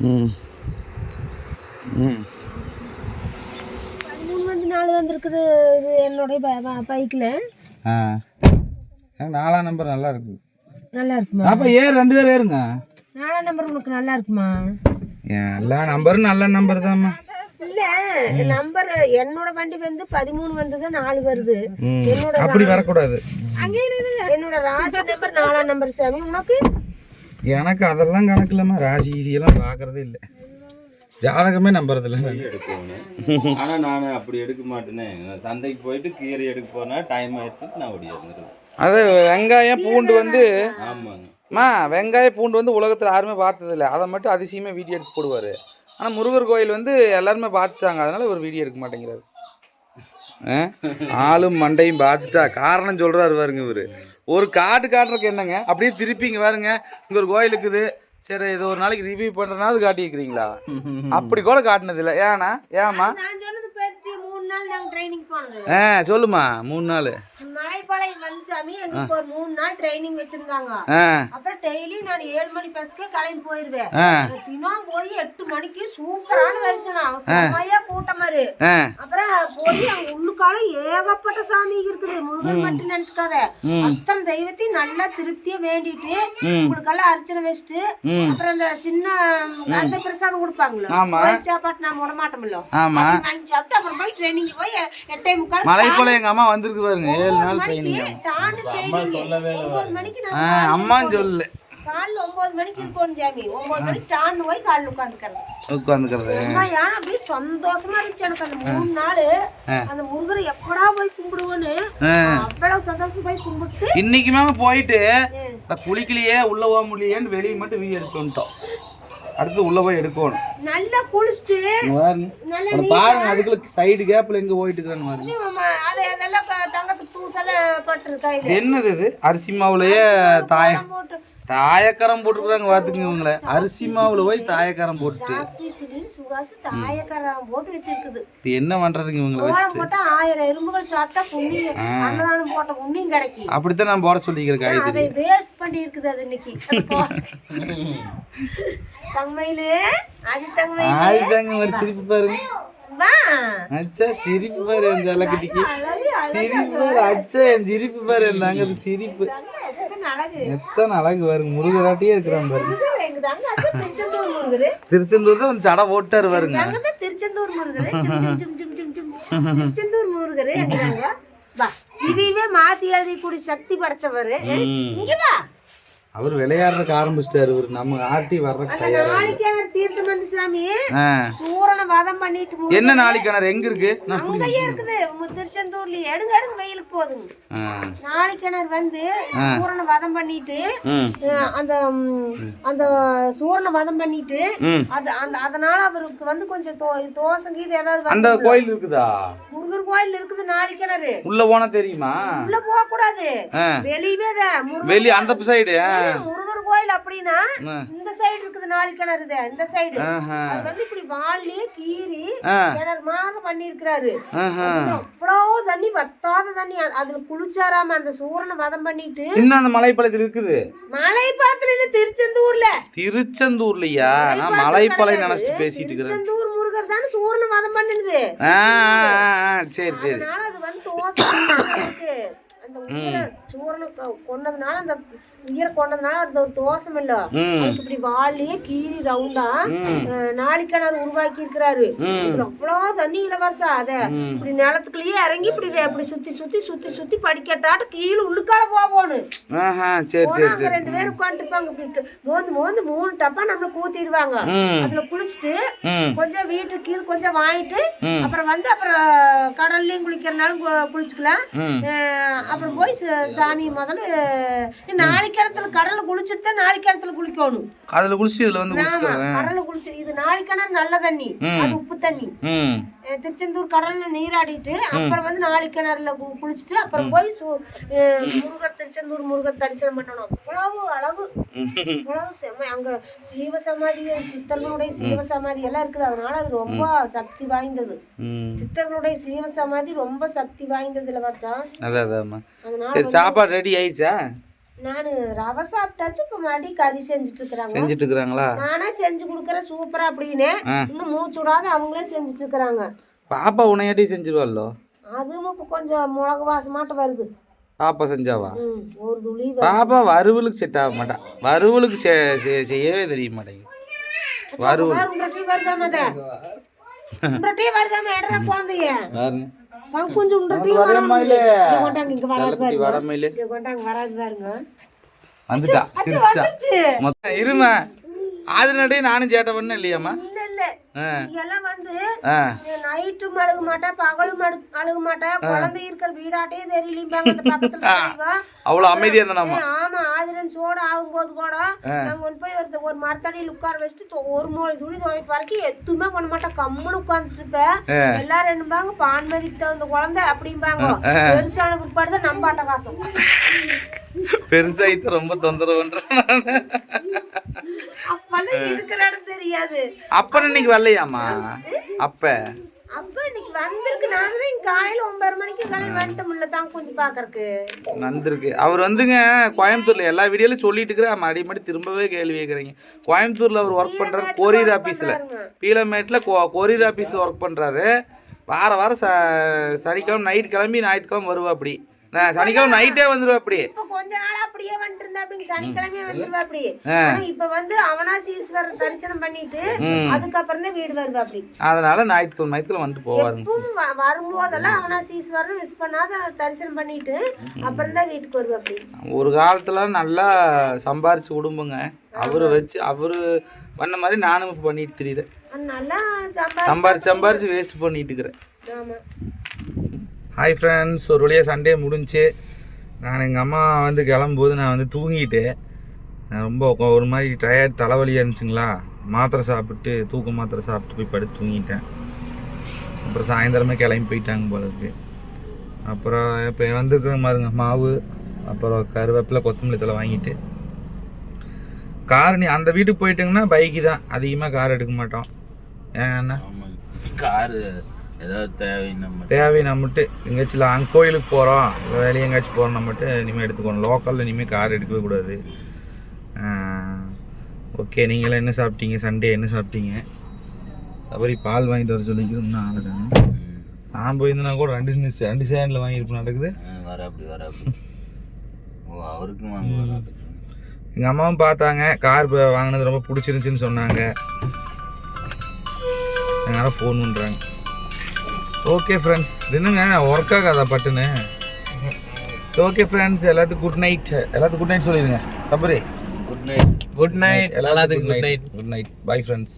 ம். ம். பதிமூணு வந்து நாலு வந்திருக்குது இது என்னுடைய பைக்கில். ஆ. நாலாம் நம்பர் நல்லா இருக்கு. நல்லா இருக்குமா? அப்போ ஏறு ரெண்டு பேரும் ஏறுங்க. நாலாம் நம்பர் உனக்கு நல்லா இருக்குமா? எல்லா நம்பரும் நல்ல நம்பர் தான்மா. இல்ல நம்பர் என்னோட வண்டி வந்து பதிமூணு வந்தது நாலு வருது. என்னோட அப்படி வரக்கூடாது. என்னோட ராசி நம்பர் நாலாம் நம்பர் சாமி. உனக்கு? எனக்கு அதெல்லாம் கணக்கில்லம்மா ராசி ஈஸியெல்லாம் பார்க்கறதே இல்லை. ஜாதகமே நம்புறது இல்லை. எடுக்கணும் ஆனா நான் அப்படி எடுக்க மாட்டேனே. நான் சந்தைக்கு போயிட்டு கீரை எடுக்க போனா டைம் ஆயிடுச்சு நான் ஓடி இருந்துருவேன். அது வெங்காயம் பூண்டு வந்து ஆமாங்க. மா வெங்காய பூண்டு வந்து உலகத்தில் யாருமே பார்த்ததில்ல அதை மட்டும் அதிசயமாக வீடியோ எடுத்து போடுவார். ஆனால் முருகர் கோயில் வந்து எல்லாருமே பார்த்துட்டாங்க. அதனால ஒரு வீடியோ எடுக்க மாட்டேங்கிறாரு. ஆ? ஆளும் மண்டையும் பார்த்துட்டா காரணம் சொல்கிறாரு பாருங்க இவர். ஒரு காட்டு காட்டுறதுக்கு என்னங்க? அப்படியே திருப்பி இங்கே பாருங்க. இங்கே ஒரு கோயில் இருக்குது. சரி இது ஒரு நாளைக்கு ரிவ்யூ பண்ணுறனாவது காட்டியிருக்கிறீங்களா? அப்படி கூட காட்டினது இல்லை ஏன்னா ஏமா ஆ சொல்லுமா மூணு நாள். மலைப்பாளையம் வந்து சாமி எங்களுக்கு ஒரு மூணு நாள் ட்ரைனிங் வச்சிருந்தாங்க. அப்புறம் டெய்லி நான் ஏழு மணி பஸ்க்கே கிளம்பி போயிருவேன். தினம் போய் எட்டு மணிக்கு சூப்பரான தரிசனம். செம்மையா கூட்டம் மாதிரி ஆ. அப்புறம் போய் அங்க உள்ளுக்கால ஏகப்பட்ட சாமி இருக்குது. முருகன் மட்டும் நினைச்சுக்காத. அத்தனை தெய்வத்தையும் நல்லா திருப்தியா வேண்டிட்டு உங்களுக்கெல்லாம் அர்ச்சனை வச்சுட்டு அப்புறம் அந்த சின்ன அந்த பிரசாதம் கொடுப்பாங்களோ சாப்பாட்டு நான் விட மாட்டோம்ல வாங்கி சாப்பிட்டு அப்புறம் போய் ட்ரைனிங் போய் எட்டே முக்கால் மலை போல எங்கள் அம்மா வந்திருக்கு பாருங்க. ஏழு நாள் அம்மான்னு சொல்லு. காலைல ஒன்பது மணிக்கு ஜாமி. ஒன்பது மணிக்கு டான்னு போய் காலைல உட்காந்துக்கிறேன் உட்காந்துக்கிறது. செம்மையான அப்படியே சந்தோஷமா இருந்துச்சு எனக்கு அந்த மூணு நாள். அந்த முருகரை எப்படா போய் கும்பிடுவோன்னு. அவ்வளவு சந்தோஷம் போய் கும்பிட்டு. இன்னைக்குமே போயிட்டு குளிக்கலையே உள்ள போக முடியலையேன்னு வெளியே மட்டும் வீ எடுத்து வந்துட்டோம். அடுத்து உள்ள போய் எடுக்கணும். நல்லா குளிச்சுட்டு பாருங்க அதுக்குள்ள சைடு கேப்ல எங்க போயிட்டு இருக்கான்னு பாருங்க. ஆமா, அது அதெல்லாம் க- தங்கத்துக்கு தூசெல்லாம் பட்டிருக்கா இது? என்னது இது? அரிசி மாவுலயே தாய போட்டு. தாயக்கரம் போட்டுருக்காங்க பாத்துக்குங்க இவங்கள. அரிசி மாவுல போய் தாயக்கரம் போட்டுட்டு. ஆக்சிசிலின் சுகாசு தாயக்கரம் போட்டு வச்சிருக்குது. இது என்ன பண்றதுங்க இவங்கள வச்சுட்டு? போட்டா ஆயிரம் எறும்புகள் சாப்பிட்டா புண்ணியம். அன்னதானம் போட்ட புண்ணியம் கிடைக்கும் அப்படித்தான் நான் போட சொல்லிக்கிறேன் காய்கறி வேஸ்ட் பண்ணி இருக்குது அது இன்னைக்கு. தங்கமயிலு அது தங்கமயிலு ஆயிட்டாங்க ஒரு சிரிப்பு பாருங்க வா. அச்சா சிரிப்பு பாரு அந்த அலக்கட்டிக்கு அழகு சிரிப்பு அச்சா என் சிரிப்பு பாரு அங்க சிரிப்பு. எத்தனை அழகு. பாருங்க முருகராட்டியே இருக்கிறான் பாருங்க திருச்செந்தூர் தான் சடை போட்டாரு பாருங்க. திருச்செந்தூர் முருகர். திருச்செந்தூர் முருகர் எங்க தாங்க? வா. இதையவே மாத்தி எழுதி கூடி சக்தி படைச்சவர். இங்க வா. அவர் விளையாடுறதுக்கு ஆரம்பிச்சிட்டாரு. இவர் நம்ம ஆட்டி வர்றதுக்கு தயாரா தீர்த்தம் வந்து சாமி. சூரனை வதம் பண்ணிட்டு என்ன நாளைக்கு கிணறு எங்க இருக்கு? அங்கேயே இருக்குது. திருச்செந்தூர்ல எடுங்க எடுங்க வெயிலுக்கு போதுங்க ஆ. நாளைக்கிணறு வந்து சூரனை வதம் பண்ணிட்டு அந்த அந்த சூரனை வதம் பண்ணிட்டு. அது அந்த அதனால அவருக்கு வந்து கொஞ்சம் தோ தோசை கீது ஏதாவது அந்த கோயில் இருக்குதா? முருகர் கோயில் இருக்குது நாளைக்கிணறு உள்ள போனா தெரியுமா? உள்ள போக கூடாது. வெளியவே தான் முருகர் வெளி அந்த சைடு முருகர் கோயில் அப்படின்னா. இந்த சைடு இருக்குது நாலு கிணறு இந்த சைடு. அது வந்து இப்படி வாள்லயே கீறி. கிணறு மாதிரி பண்ணிருக்கிறாரு ஆஹா. அவ்வளோ தண்ணி வத்தாத தண்ணி. அதுல குளிச்சாராம அந்த சூரனை வதம் பண்ணிட்டு இன்னும் அந்த மலைப்பாளையத்தில் இருக்குது? மலைப்பாலத்துல இல்ல திருச்செந்தூர்ல. திருச்செந்தூர்லையா? நான் மலைப்பாளையம் நினைச்சிட்டு பேசிட்டு இருக்கிறேன். திருச்செந்தூர் முருகர் தானே சூரனை வதம் ஆ, சரி சரி. அதனால அது வந்து தோசை இருக்கு. அந்த உயிரை சூரனை கொன்னதுனால அந்த உயிரை கொன்னதுனால அந்த ஒரு தோசம் இல்ல. அதுக்கு இப்படி வாள்லயே கீறி ரவுண்டா நாளிக்கிணறு உருவாக்கி இருக்கிறாரு இப்படி அவ்வளோ தண்ணி இளவரசா அத இப்படி நிலத்துக்குள்ளேயே இறங்கி இப்படி இப்படி சுத்தி சுத்தி சுத்தி சுத்தி படிக்கட்டாட்டு கீழே உள்ளுக்கால சரி ரெண்டு பேரும் உட்காந்துருப்பாங்க இப்படி மோந்து மோந்து மூணு டப்பா நம்மள கூத்திடுவாங்க. அதுல குளிச்சுட்டு கொஞ்சம் வீட்டுக்கு இது கொஞ்சம் வாங்கிட்டு அப்புறம் வந்து அப்புறம் கடல்லையும் குளிக்கிறனாலும் குளிச்சுக்கலாம். அப்புறம் போய் சாமி முதல்ல நாளைக்கு இடத்துல கடல்ல குளிச்சுட்டு தான் நாளைக்கு இடத்துல குளிக்கணும். அதுல குளிச்சு இதுல வந்து ஆமா கடல்ல குளிச்சு இது நாளைக்கான நல்ல தண்ணி அது உப்பு தண்ணி. திருச்செந்தூர் கடல்ல நீராடிட்டு அப்புறம் வந்து நாளைக்கு கிணறுல குளிச்சுட்டு அப்புறம் போய் முருகர் திருச்செந்தூர் முருகர் தரிசனம் பண்ணணும். அவ்வளவு அழகு. அவ்வளவு செம்ம. அங்க சீவ சமாதி சித்தர்களுடைய சீவ சமாதி எல்லாம் இருக்குது. அதனால அது ரொம்ப சக்தி வாய்ந்தது. சித்தர்களுடைய சீவ சமாதி ரொம்ப சக்தி வாய்ந்தது இல்ல வருஷம் அதான் சரி சாப்பாடு ரெடி ஆயிடுச்சா? நான் ரவை சாப்பிட்டாச்சு இப்போ மறுபடியும் கறி செஞ்சுட்டு இருக்கிறாங்க செஞ்சுட்டு இருக்கிறாங்களா நானே செஞ்சு கொடுக்குறேன் சூப்பரா அப்படின்னு. இன்னும் மூச்சு விடாத அவங்களே செஞ்சுட்டு இருக்கிறாங்க பாப்பா உனையாட்டி செஞ்சிருவாளோ அதுவும் இப்போ கொஞ்சம் மிளகு வாசமாட்டம் வருது. பாப்பா செஞ்சாவா? ஒரு துளி. பாப்பா வறுவலுக்கு செட் ஆக மாட்டான் வறுவலுக்கு செய்யவே தெரிய மாட்டேங்குது. வறுவல் டீ வருதாம எடுற குழந்தைய? கொஞ்சம் வந்துட்டா இருமா? அது நடையே நானும் சேட்டை பண்ண இல்லையாம்மா? இதெல்லாம் வந்து நைட்டும் அழுக மாட்டா பகலும் அழு அழுக மாட்டா. குழந்தை இருக்கிற வீடாட்டே தெரியலீம்பாங்க அந்த பக்கத்துல இருக்கிறவங்க. அவ்வளோ அமைதியாக இருந்தானாம்மா ஏய், ஆமா ஆதிரன் சோடு ஆகும்போது கூட நாங்க கொண்டு போய் ஒரு ஒரு மரத்தடியில் உட்கார வச்சுட்டு ஒரு மூளை துணி துவைக்க வரைக்கும் எதுவுமே பண்ண மாட்டேன் கம்முன்னு உட்காந்துட்டு இருப்பேன் எல்லாரும் என்னம்பாங்க பான்மதிக்கு தகுந்த குழந்தை அப்படிம்பாங்க. பெருசான பிற்பாடு தான் நம்ம அட்டகாசம். பெருசாயிட்டு ரொம்ப தொந்தரவு பண்றேன் அப்பெல்லாம் இருக்கிற இடம் தெரியாது. அப்ப இன்னைக்கு வரலையாம்மா? அப்ப? அப்ப இன்னைக்கு வந்திருக்கு. நாம தான் இங்க காலையில ஒன்பது மணிக்கு கிளம்பி வந்துட்டோம்ல தான் கொஞ்சம் பாக்குறதுக்கு நந்திருக்கு அவர் வந்துங்க கோயம்புத்தூர்ல எல்லா வீடியோலையும் சொல்லிட்டு இருக்கிறேன் மடி மடி திரும்பவே கேள்வி கேட்குறீங்க கோயம்புத்தூர்ல அவர் ஒர்க் பண்றாரு. கொரியர் ஆபீஸ்ல பீலமேட்ல கொரியர் ஆபீஸ்ல ஒர்க் பண்றாரு. வார வாரம் ச சனிக்கிழமை நைட் கிளம்பி ஞாயிற்றுக்கிழமை வருவா அப்படி நான் சனிக்கிழமை நைட்டே வந்துடுவா அப்படி இப்ப கொஞ்ச நாள் அப்படியே வந்துட்டு இருந்தா அப்படிங்க சனிக்கிழமையே வந்துருவா அப்படி ஆனா இப்ப வந்து அவனாசி ஈஸ்வரர் தரிசனம் பண்ணிட்டு அதுக்கப்புறம் தான் வீடு வருவா அப்படி. அதனால ஞாயிற்றுக்கிழமை ஞாயிற்றுக்கிழமை வந்துட்டு போவாருங்க எப்பவும் வரும்போதெல்லாம் அவனாசி ஈஸ்வரர் மிஸ் பண்ணாத தரிசனம் பண்ணிட்டு அப்புறம் தான் வீட்டுக்கு வருவா அப்படி. ஒரு காலத்துல நல்லா சம்பாரிச்சு குடும்பங்க. அவரு வச்சு அவரு பண்ண மாதிரி நானும் இப்போ பண்ணிட்டு திரியிறேன். நல்லா சம்பா சம்பாரிச்சு சம்பாரிச்சு வேஸ்ட் பண்ணிட்டு இருக்கிறேன். ஆமா. ஹாய் ஃப்ரெண்ட்ஸ் ஒரு வழியாக சண்டே முடிஞ்சு. நான் எங்கள் அம்மா வந்து கிளம்பும்போது நான் வந்து தூங்கிட்டு. ரொம்ப ஒரு மாதிரி டயர்ட் தலைவலியாக இருந்துச்சுங்களா? மாத்திரை சாப்பிட்டு தூக்க மாத்திரை சாப்பிட்டு போய் படுத்து தூங்கிட்டேன். அப்புறம் சாயந்தரமே கிளம்பி போயிட்டாங்க போல இருக்கு. அப்புறம் இப்போ வந்துருக்கிற மாதிரிங்க மாவு அப்புறம் கருவேப்பிலை கொத்தமல்லி தலை வாங்கிட்டு. கார் நீ அந்த வீட்டுக்கு போயிட்டுங்கன்னா பைக்கு தான். அதிகமாக கார் எடுக்க மாட்டோம். ஏன்னா காரு ஏதாவது தேவைன்னு மட்டும். தேவைன்னா மட்டும். எங்கேயாச்சும் லாங் கோயிலுக்கு போகிறோம் இல்லை வெளியே எங்கேயாச்சும் போகிறோம்னா மட்டும் இனிமேல் எடுத்துக்கணும். லோக்கலில் இனிமேல் கார் எடுக்கவே கூடாது. ஓகே நீங்களாம் என்ன சாப்பிட்டீங்க? சண்டே என்ன சாப்பிட்டீங்க? அப்புறம் பால் வாங்கிட்டு வர சொல்லிக்கிறோம்னா ஆளுதாங்க நான் போயிருந்தேன்னா கூட ரெண்டு ரெண்டு சேனில் வாங்கியிருப்பேன் நடக்குது. வர அப்படி வர அப்படி. ஓ அவருக்கும் வாங்க எங்கள் அம்மாவும் பார்த்தாங்க. கார் வாங்கினது ரொம்ப பிடிச்சிருந்துச்சின்னு சொன்னாங்க. அதனால் ஃபோன் பண்ணுறாங்க ஓகே ஃப்ரெண்ட்ஸ் என்னங்க? ஒர்க் ஆகாதா பட்டுன்னு? ஓகே ஃப்ரெண்ட்ஸ் எல்லாத்துக்கும் குட் நைட் எல்லாத்துக்கும் குட் நைட் சொல்லிடுங்க. Sabari. Good night good night எல்லாத்துக்கும் good night good night bye friends